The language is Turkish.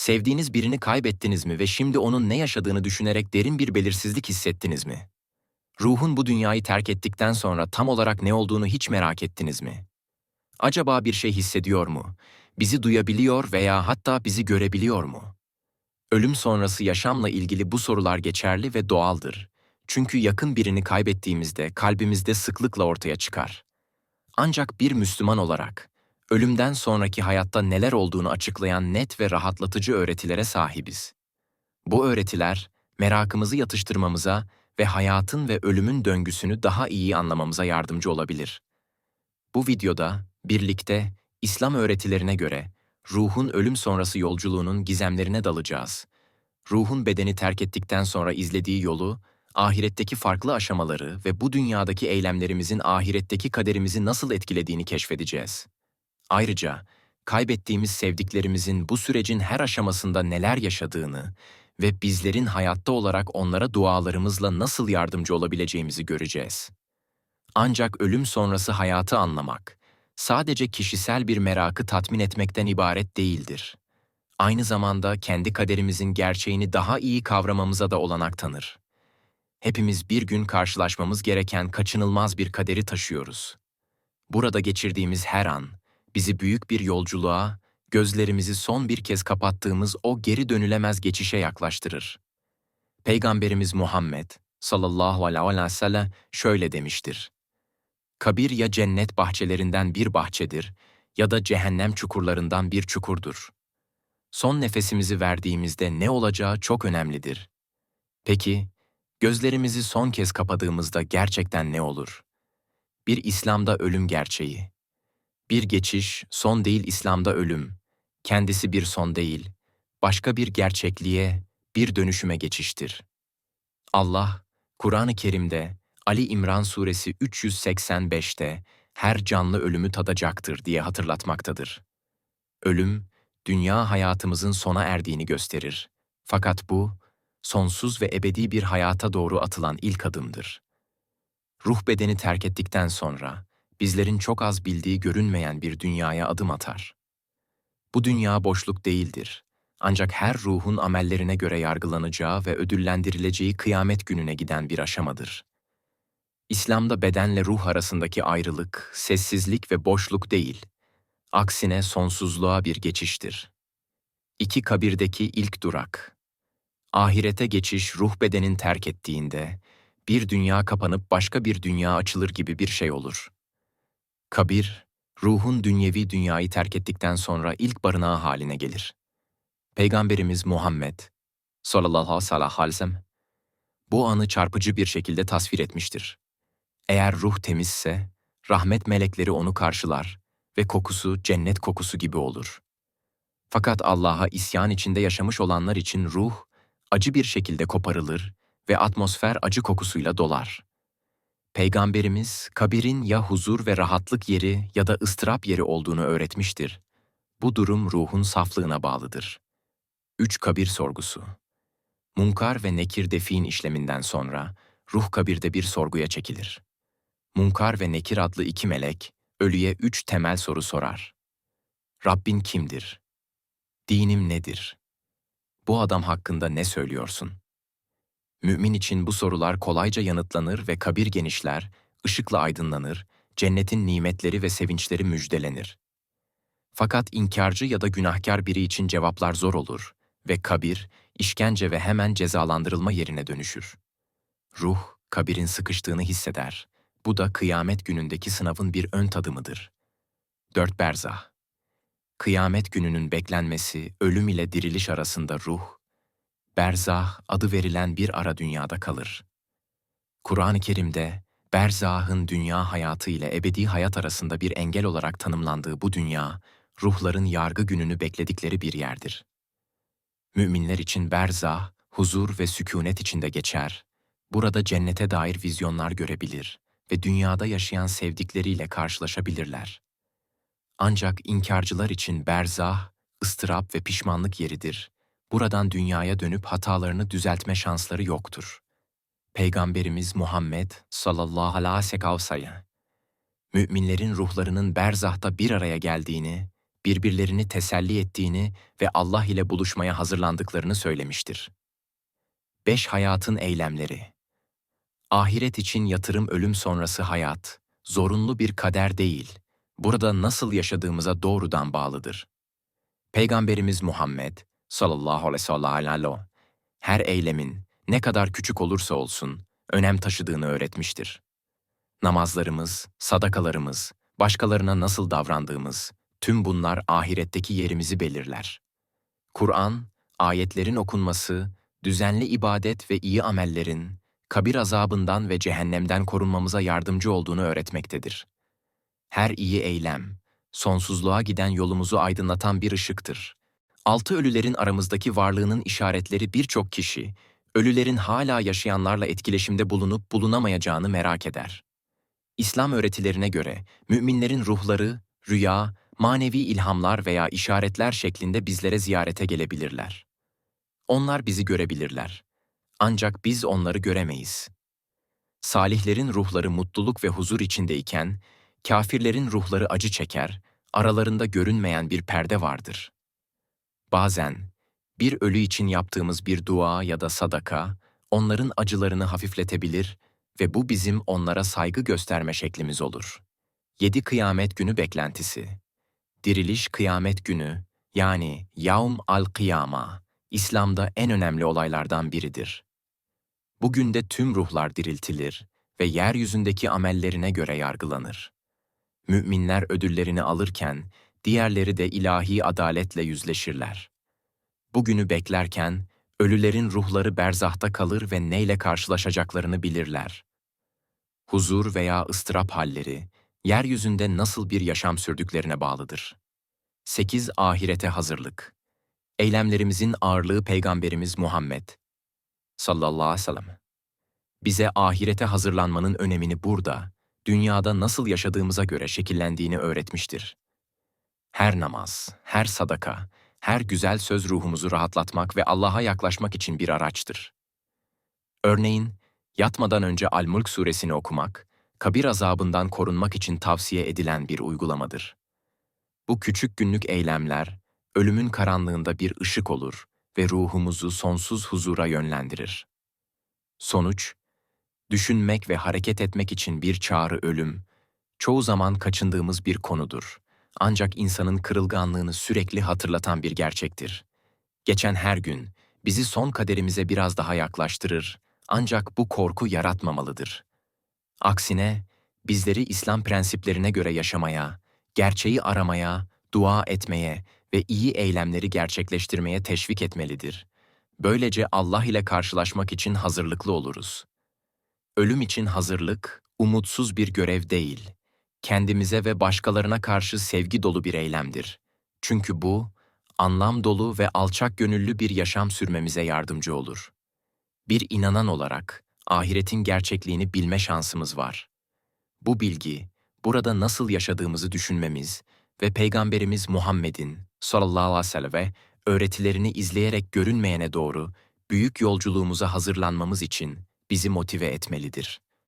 Sevdiğiniz birini kaybettiniz mi ve şimdi onun ne yaşadığını düşünerek derin bir belirsizlik hissettiniz mi? Ruhun bu dünyayı terk ettikten sonra tam olarak ne olduğunu hiç merak ettiniz mi? Acaba bir şey hissediyor mu? Bizi duyabiliyor veya hatta bizi görebiliyor mu? Ölüm sonrası yaşamla ilgili bu sorular geçerli ve doğaldır. Çünkü yakın birini kaybettiğimizde kalbimizde sıklıkla ortaya çıkar. Ancak bir Müslüman olarak ölümden sonraki hayatta neler olduğunu açıklayan net ve rahatlatıcı öğretilere sahibiz. Bu öğretiler merakımızı yatıştırmamıza ve hayatın ve ölümün döngüsünü daha iyi anlamamıza yardımcı olabilir. Bu videoda birlikte İslam öğretilerine göre ruhun ölüm sonrası yolculuğunun gizemlerine dalacağız. Ruhun bedeni terk ettikten sonra izlediği yolu, ahiretteki farklı aşamaları ve bu dünyadaki eylemlerimizin ahiretteki kaderimizi nasıl etkilediğini keşfedeceğiz. Ayrıca kaybettiğimiz sevdiklerimizin bu sürecin her aşamasında neler yaşadığını ve bizlerin hayatta olarak onlara dualarımızla nasıl yardımcı olabileceğimizi göreceğiz. Ancak ölüm sonrası hayatı anlamak, sadece kişisel bir merakı tatmin etmekten ibaret değildir. Aynı zamanda kendi kaderimizin gerçeğini daha iyi kavramamıza da olanak tanır. Hepimiz bir gün karşılaşmamız gereken kaçınılmaz bir kaderi taşıyoruz. Burada geçirdiğimiz her an, bizi büyük bir yolculuğa, gözlerimizi son bir kez kapattığımız o geri dönülemez geçişe yaklaştırır. Peygamberimiz Muhammed sallallahu aleyhi ve sellem şöyle demiştir. Kabir ya cennet bahçelerinden bir bahçedir ya da cehennem çukurlarından bir çukurdur. Son nefesimizi verdiğimizde ne olacağı çok önemlidir. Peki, gözlerimizi son kez kapadığımızda gerçekten ne olur? Bir İslam'da ölüm gerçeği. Bir geçiş, son değil İslam'da ölüm. Kendisi bir son değil, başka bir gerçekliğe, bir dönüşüme geçiştir. Allah, Kur'an-ı Kerim'de Ali İmran suresi 385'te her canlı ölümü tadacaktır diye hatırlatmaktadır. Ölüm, dünya hayatımızın sona erdiğini gösterir. Fakat bu, sonsuz ve ebedi bir hayata doğru atılan ilk adımdır. Ruh bedeni terk ettikten sonra, bizlerin çok az bildiği görünmeyen bir dünyaya adım atar. Bu dünya boşluk değildir. Ancak her ruhun amellerine göre yargılanacağı ve ödüllendirileceği kıyamet gününe giden bir aşamadır. İslam'da bedenle ruh arasındaki ayrılık, sessizlik ve boşluk değil, aksine sonsuzluğa bir geçiştir. İki kabirdeki ilk durak. Ahirete geçiş ruh bedenin terk ettiğinde, bir dünya kapanıp başka bir dünya açılır gibi bir şey olur. Kabir, ruhun dünyevi dünyayı terk ettikten sonra ilk barınağı haline gelir. Peygamberimiz Muhammed sallallahu aleyhi ve sellem bu anı çarpıcı bir şekilde tasvir etmiştir. Eğer ruh temizse, rahmet melekleri onu karşılar ve kokusu cennet kokusu gibi olur. Fakat Allah'a isyan içinde yaşamış olanlar için ruh, acı bir şekilde koparılır ve atmosfer acı kokusuyla dolar. Peygamberimiz, kabirin ya huzur ve rahatlık yeri ya da ıstırap yeri olduğunu öğretmiştir. Bu durum ruhun saflığına bağlıdır. 3 kabir sorgusu Munkar ve Nekir defin işleminden sonra, ruh kabirde bir sorguya çekilir. Munkar ve Nekir adlı iki melek, ölüye üç temel soru sorar. Rabbin kimdir? Dinim nedir? Bu adam hakkında ne söylüyorsun? Mümin için bu sorular kolayca yanıtlanır ve kabir genişler, ışıkla aydınlanır, cennetin nimetleri ve sevinçleri müjdelenir. Fakat inkarcı ya da günahkar biri için cevaplar zor olur ve kabir, işkence ve hemen cezalandırılma yerine dönüşür. Ruh, kabirin sıkıştığını hisseder bu da kıyamet günündeki sınavın bir ön tadımıdır. 4 Berzah Kıyamet gününün beklenmesi, ölüm ile diriliş arasında ruh, berzah adı verilen bir ara dünyada kalır. Kur'an-ı Kerim'de berzahın dünya hayatı ile ebedi hayat arasında bir engel olarak tanımlandığı bu dünya, ruhların yargı gününü bekledikleri bir yerdir. Müminler için berzah, huzur ve sükunet içinde geçer, burada cennete dair vizyonlar görebilir ve dünyada yaşayan sevdikleriyle karşılaşabilirler. Ancak inkarcılar için berzah, ıstırap ve pişmanlık yeridir. Buradan dünyaya dönüp hatalarını düzeltme şansları yoktur. Peygamberimiz Muhammed sallallahu aleyhi ve sellem müminlerin ruhlarının berzahta bir araya geldiğini, birbirlerini teselli ettiğini ve Allah ile buluşmaya hazırlandıklarını söylemiştir. 5 Hayatın eylemleri Ahiret için yatırım ölüm sonrası hayat, zorunlu bir kader değil, burada nasıl yaşadığımıza doğrudan bağlıdır. Peygamberimiz Muhammed sallallahu aleyhi ve sellem her eylemin ne kadar küçük olursa olsun önem taşıdığını öğretmiştir. Namazlarımız, sadakalarımız, başkalarına nasıl davrandığımız, tüm bunlar ahiretteki yerimizi belirler. Kur'an, ayetlerin okunması, düzenli ibadet ve iyi amellerin, kabir azabından ve cehennemden korunmamıza yardımcı olduğunu öğretmektedir. Her iyi eylem, sonsuzluğa giden yolumuzu aydınlatan bir ışıktır. Altı ölülerin aramızdaki varlığının işaretleri birçok kişi, ölülerin hala yaşayanlarla etkileşimde bulunup bulunamayacağını merak eder. İslam öğretilerine göre müminlerin ruhları, rüya, manevi ilhamlar veya işaretler şeklinde bizlere ziyarete gelebilirler. Onlar bizi görebilirler. Ancak biz onları göremeyiz. Salihlerin ruhları mutluluk ve huzur içindeyken, kafirlerin ruhları acı çeker, aralarında görünmeyen bir perde vardır. Bazen, bir ölü için yaptığımız bir dua ya da sadaka, onların acılarını hafifletebilir ve bu bizim onlara saygı gösterme şeklimiz olur. 7 Kıyamet Günü Beklentisi Diriliş Kıyamet Günü, yani Yavm al-Kıyama, İslam'da en önemli olaylardan biridir. Bugün de tüm ruhlar diriltilir ve yeryüzündeki amellerine göre yargılanır. Müminler ödüllerini alırken, diğerleri de ilahi adaletle yüzleşirler. Bugünü beklerken, ölülerin ruhları berzahta kalır ve neyle karşılaşacaklarını bilirler. Huzur veya ıstırap halleri, yeryüzünde nasıl bir yaşam sürdüklerine bağlıdır. 8. Ahirete hazırlık Eylemlerimizin ağırlığı Peygamberimiz Muhammed sallallahu aleyhi ve sellem. Bize ahirete hazırlanmanın önemini burada, dünyada nasıl yaşadığımıza göre şekillendiğini öğretmiştir. Her namaz, her sadaka, her güzel söz ruhumuzu rahatlatmak ve Allah'a yaklaşmak için bir araçtır. Örneğin, yatmadan önce Al-Mulk suresini okumak, kabir azabından korunmak için tavsiye edilen bir uygulamadır. Bu küçük günlük eylemler, ölümün karanlığında bir ışık olur ve ruhumuzu sonsuz huzura yönlendirir. Sonuç, düşünmek ve hareket etmek için bir çağrı ölüm, çoğu zaman kaçındığımız bir konudur. Ancak insanın kırılganlığını sürekli hatırlatan bir gerçektir. Geçen her gün bizi son kaderimize biraz daha yaklaştırır, ancak bu korku yaratmamalıdır. Aksine, bizleri İslam prensiplerine göre yaşamaya, gerçeği aramaya, dua etmeye ve iyi eylemleri gerçekleştirmeye teşvik etmelidir. Böylece Allah ile karşılaşmak için hazırlıklı oluruz. Ölüm için hazırlık, umutsuz bir görev değil, kendimize ve başkalarına karşı sevgi dolu bir eylemdir. Çünkü bu, anlam dolu ve alçak gönüllü bir yaşam sürmemize yardımcı olur. Bir inanan olarak, ahiretin gerçekliğini bilme şansımız var. Bu bilgi, burada nasıl yaşadığımızı düşünmemiz ve Peygamberimiz Muhammed'in sallallahu aleyhi ve sellem öğretilerini izleyerek görünmeyene doğru büyük yolculuğumuza hazırlanmamız için bizi motive etmelidir.